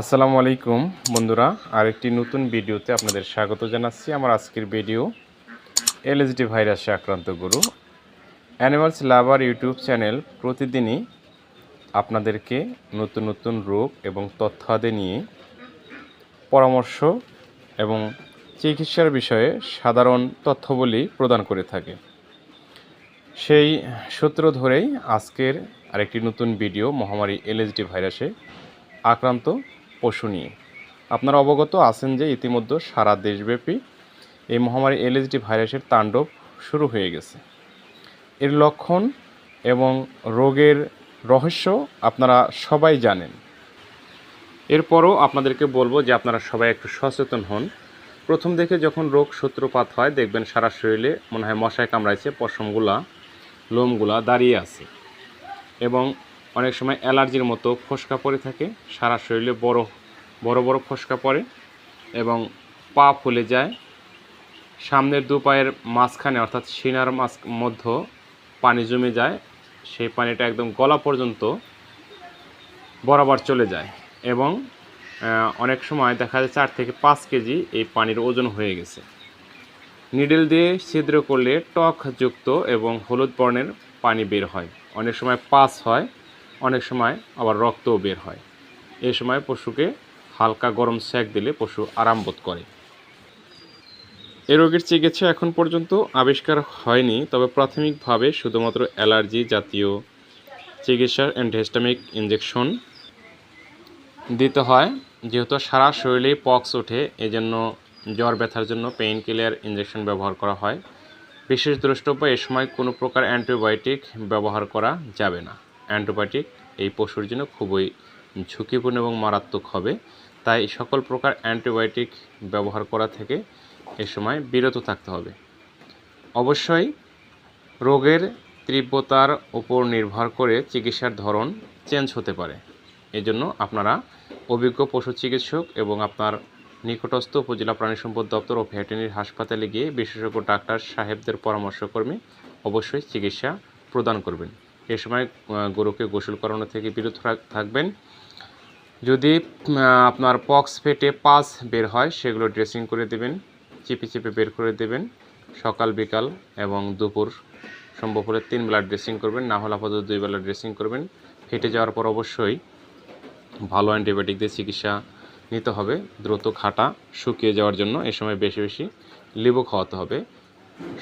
আসসালামু আলাইকুম বন্ধুরা, আরেকটি নতুন ভিডিওতে আপনাদের স্বাগত জানাচ্ছি। আমার আজকের ভিডিও, এলএসডি ভাইরাসে আক্রান্ত গরু। অ্যানিমালস লাভার ইউটিউব চ্যানেল প্রতিদিনই আপনাদেরকে নতুন নতুন রোগ এবং তথ্যাদি নিয়ে পরামর্শ এবং চিকিৎসার বিষয়ে সাধারণ তথ্যবলি প্রদান করে থাকে। সেই সূত্র ধরেই আজকের আরেকটি নতুন ভিডিও, মহামারী এলএসডি ভাইরাসে আক্রান্ত পশু নিয়ে। আপনারা অবগত আছেন যে ইতিমধ্যে সারা দেশব্যাপী এই মহামারী এলএসডি ভাইরাসের তাণ্ডব শুরু হয়ে গেছে। এর লক্ষণ এবং রোগের রহস্য আপনারা সবাই জানেন। এরপরও আপনাদেরকে বলব যে আপনারা সবাই একটু সচেতন হন। প্রথম দেখে যখন রোগ সূত্রপাত হয়, দেখবেন সারা শরীরে মনে হয় মশায় কামড়াইছে, পশমগুলা, লোমগুলা দাঁড়িয়ে আছে। এবং অনেক সময় অ্যালার্জির মতো ফোসকা পড়ে থাকে, সারা শরীরে বড় বড় বড় ফোসকা পড়ে এবং পা ফুলে যায়। সামনের দু পায়ের মাঝখানে অর্থাৎ সিনার মাঝ, মধ্য পানি জমে যায়, সেই পানিটা একদম গলা পর্যন্ত বরাবর চলে যায় এবং অনেক সময় দেখা যায় চার থেকে পাঁচ কেজি এই পানির ওজন হয়ে গেছে। নিডেল দিয়ে ছিদ্র করলে টকযুক্ত এবং হলুদ বর্ণের পানি বের হয়। অনেক সময় পাস হয় অনেক সময় আবার রক্তও বের হয়। এই সময় পশুকে হালকা গরম সেক দিলে পশু আরাম বোধ করে। এ রোগের চিকিৎসা এখন পর্যন্ত আবিষ্কার হয়নি, তবে প্রাথমিকভাবে শুধুমাত্র অ্যালার্জি জাতীয় চিকিৎসার অ্যান্টিহিস্টামিক ইঞ্জেকশন দিতে হয়। যেহেতু সারা শরীরে পক্স ওঠে, এজন্য জ্বর ব্যথার জন্য পেইন কিলার ইঞ্জেকশন ব্যবহার করা হয়। বিশেষ দ্রষ্টব্য, এ সময় কোনো প্রকার অ্যান্টিবায়োটিক ব্যবহার করা যাবে না। অ্যান্টিবায়োটিক এই পশুর জন্য খুবই ঝুঁকিপূর্ণ এবং মারাত্মক হবে। তাই সকল প্রকার অ্যান্টিবায়োটিক ব্যবহার করা থেকে এ সময় বিরত থাকতে হবে। অবশ্যই রোগের তীব্রতার উপর নির্ভর করে চিকিৎসার ধরন চেঞ্জ হতে পারে। এজন্য আপনারা অভিজ্ঞ পশু চিকিৎসক এবং আপনার নিকটস্থ উপজেলা প্রাণী সম্পদ দপ্তর ও ভেটেরিনারি হাসপাতালে গিয়ে বিশেষজ্ঞ ডাক্তার সাহেবদের পরামর্শক্রমে অবশ্যই চিকিৎসা প্রদান করবেন। এ সময় গরুকে গোসল করানো থেকে বিরত থাকবেন। যদি আপনার পক্স ফেটে পাস বের হয়, সেগুলো ড্রেসিং করে দেবেন, চিপে চিপে বের করে দেবেন। সকাল, বিকাল এবং দুপুর সম্ভব হলে তিন বেলা ড্রেসিং করবেন, না হলে আপাতত দুই বেলা ড্রেসিং করবেন। ফেটে যাওয়ার পর অবশ্যই ভালো অ্যান্টিবায়োটিক দিয়ে চিকিৎসা নিতে হবে। দ্রুত খাটা শুকিয়ে যাওয়ার জন্য এ সময় বেশি বেশি লেবু খাওয়াতে হবে।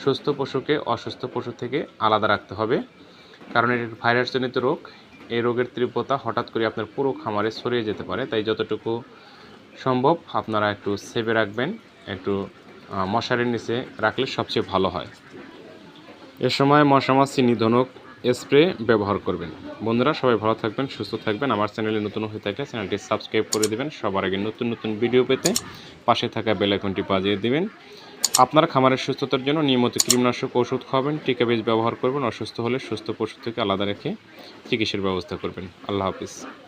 সুস্থ পশুকে অসুস্থ পশু থেকে আলাদা রাখতে হবে। কারণ এটি ভাইরাসজনিত রোগ, এই রোগের তীব্রতা হঠাৎ করে আপনার পুরো খামারে ছড়িয়ে যেতে পারে। তাই যতটুকু সম্ভব আপনারা একটু সেভে রাখবেন, একটু মশারির নিচে রাখলে সবচেয়ে ভালো হয়। এ সময় মশামাছি নিধনক স্প্রে ব্যবহার করবেন। বন্ধুরা, সবাই ভালো থাকবেন, সুস্থ থাকবেন। আমার চ্যানেলে নতুন হয়ে থাকলে চ্যানেলটি সাবস্ক্রাইব করে দেবেন। সবার আগে নতুন নতুন ভিডিও পেতে পাশে থাকা বেল আইকনটি বাজিয়ে দিবেন। আপনার খামারের সুস্থতার জন্য নিয়মিত কীটনাশক ওষুধ খাওয়াবেন, টিকা বীজ ব্যবহার করবেন, অসুস্থ হলে সুস্থ পশু থেকে আলাদা রেখে চিকিৎসার ব্যবস্থা করবেন। আল্লাহ হাফিজ।